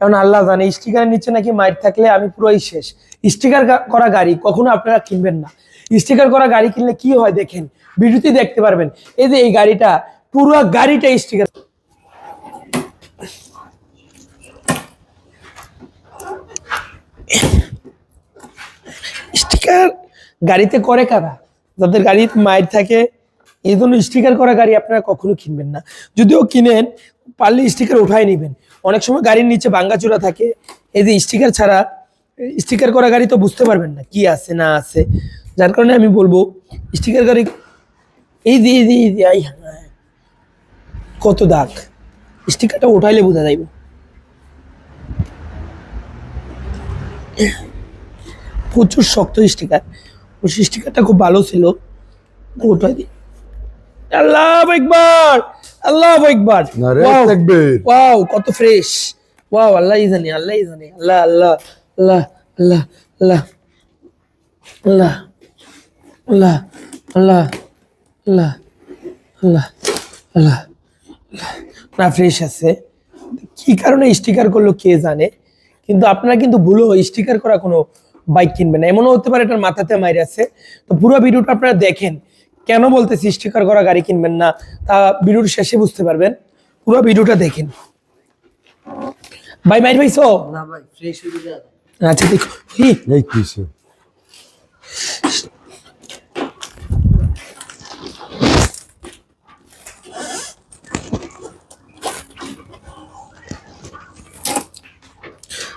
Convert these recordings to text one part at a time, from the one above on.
এখন আল্লাহ জানে স্টিকারের নিচে নাকি মাইর থাকলে আমি পুরোই শেষ। স্টিকার করা গাড়ি কখনো আপনারা কিনবেন না। স্টিকার করা গাড়ি কিনলে কি হয় দেখেন ভিডিওতে দেখতে পারবেন। এই যে এই গাড়িটা, পুরো গাড়িটা স্টিকার স্টিকার গাড়িতে করে কারা? যাদের গাড়িতে মায়ের থাকে এই জন্য স্টিকার করা গাড়ি আপনারা কখনো কিনবেন না। যদিও কিনেন পারলে স্টিকার উঠাই নেবেন। অনেক সময় গাড়ির নিচে ভাঙ্গাচোরা থাকে। এই যে স্টিকার ছাড়া স্টিকার করা গাড়ি তো বুঝতে পারবেন না কি আছে না আছে। যার কারণে আমি বলব স্টিকার গাড়ি এই দিয়ে দিয়ে যে, আই কত দাগ। স্টিকারটা উঠাইলে বোঝা যাইব। প্রচুর শক্ত স্টিকার ওই স্টিকারটা খুব ভালো ছিল। ওটাই দিই। আল্লাহ একবার আল্লাহ একবার। ওয়াও কত ফ্রেশ ওয়াও আল্লাহ জানে আল্লাহ জানে আল্লাহ আল্লাহ আল্লাহ আল্লাহ আল্লাহ আল্লাহ আল্লাহ আল্লাহ আল্লাহ আল্লাহ আল্লাহ না ফ্রেশ আছে কি কারণে স্টিকার করল কে জানে কিন্তু আপনারা কিন্তু ভুলো স্টিকার করা কোনো বাইক কিনবেন না এমনও হতে পারে এটার মাথাতে মাইরে আছে তো পুরো ভিডিওটা আপনারা দেখেন কেন বলতেছি স্টিকার করা গাড়ি কিনবেন না? তা ভিডিওর শেষে বুঝতে পারবেন। পুরো ভিডিওটা দেখেন। ভাই মাইর ভাইছো না ভাই ফ্রেশ হয়ে যাবে আচ্ছা দেখো। এই কিসে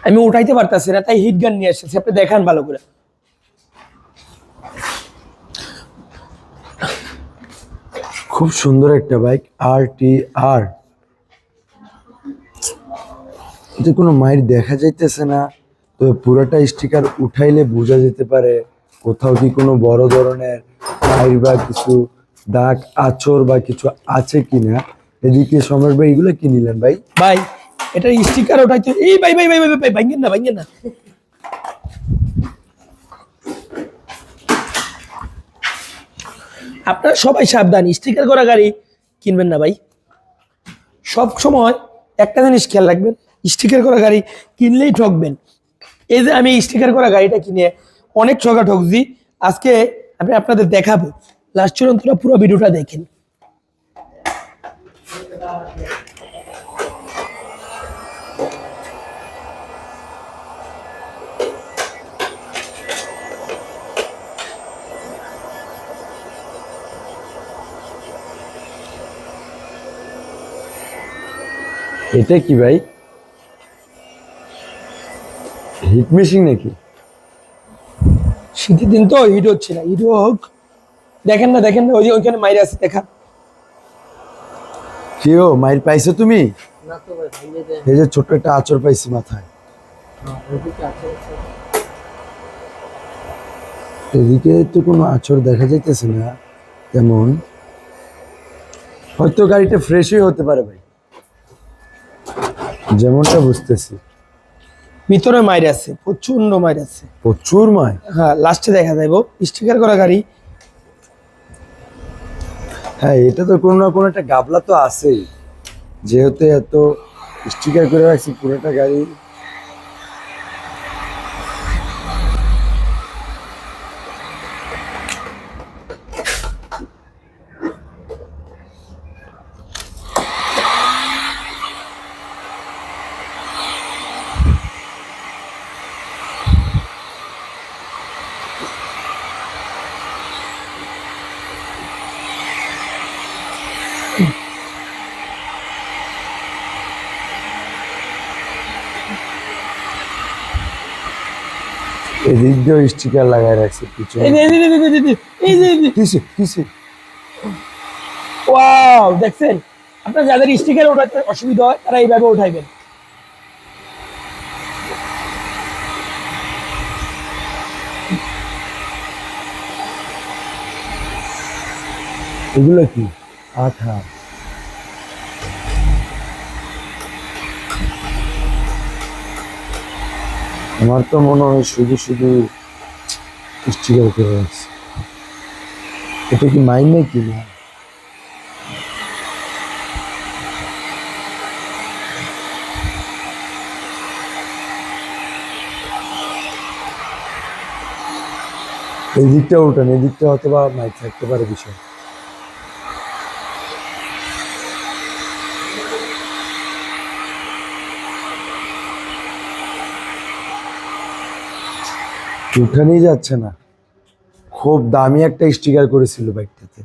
আমি উঠাইতে পারতাছি না তাই হিট গান নিয়ে এসেছি। আপনি দেখান ভালো করে। খুব সুন্দর একটা বাইক আর টি আর এতে কোনো মায়ের দেখা যাইতেছে না তবে পুরোটা স্টিকার উঠাইলে বোঝা যেতে পারে কোথাও কি কোনো বড় ধরনের মায়ের বা কিছু দাগ আচর বা কিছু আছে কিনা এদিকে সমর ভাই এগুলো কি নিলেন ভাই ভাই এটা স্টিকার ওঠাইতে এই ভাই ভাই ভাই ভাই ভাই ভাঙ্গেন না ভাঙ্গেন না আপনারা সবাই সাবধান স্টিকার করা গাড়ি কিনবেন না ভাই। সব সময় একটা জিনিস খেয়াল রাখবেন স্টিকার করা গাড়ি কিনলেই ঠকবেন। এই যে আমি স্টিকার করা গাড়িটা কিনে অনেক ঠকা ঠকছি আজকে আমি আপনাদের দেখাবো। লাস্ট চূড়ান্তরা পুরো ভিডিওটা দেখেন। এটা কি ভাই? হিট মেশিন নাকি? শীতের দিন তো হিট হচ্ছে না হিট হোক। দেখেন না দেখেন না ওই যে ওইখানে মাইরে আছে দেখা। কি ও মায়ের পাইছো তুমি? এই যে ছোট্ট একটা আচর পাইছি মাথায়। আছে। এদিকে তো কোনো আচর দেখা যাইতেছে না তেমন। হয়তো গাড়িটা ফ্রেশই হতে পারে ভাই। যেমনটা বুঝতেছি। ভিতরে মাইরে আছে প্রচণ্ড মাইরে আছে। প্রচুর মায় হ্যাঁ লাস্টে দেখা যাইব স্টিকার করা গাড়ি। হ্যাঁ এটা তো কোনো না কোনো একটা গাবলা তো আছেই। যেহেতু এত স্টিকার করে রাখছি পুরোটা গাড়ি এদিক স্টিকার লাগাই রাখছি পিছনে। কিসে কিসে ওয়াও দেখছেন? আপনার যাদের স্টিকার ওঠাতে অসুবিধা হয় তারা এইভাবে উঠাইবেন। এগুলো কি? আঠা। আমার তো মনে হয় শুধু শুধু স্টিকার করে আছে এটা কি মাইনে কি না? এই দিকটা উঠান এই দিকটা হয়তো বা মাইক থাকতে পারে বিষয়। উঠানেই যাচ্ছে না। খুব দামি একটা স্টিকার করেছিল বাইকটাতে।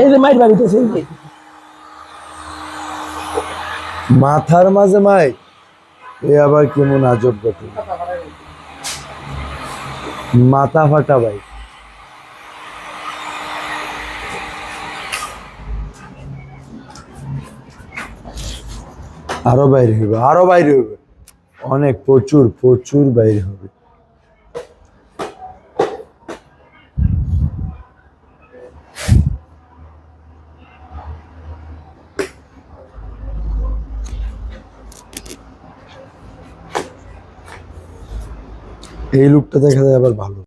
এই বাড়িতেছে এই যে। মাথার মাঝে মাই, এ আবার কেমন আজব গতি মাথা ফাটা ভাই। আরও বাইরে হবে আরও বাইরে হবে অনেক প্রচুর প্রচুর বাইরে হবে। এই লুকটা দেখা যায় আবার ভালো।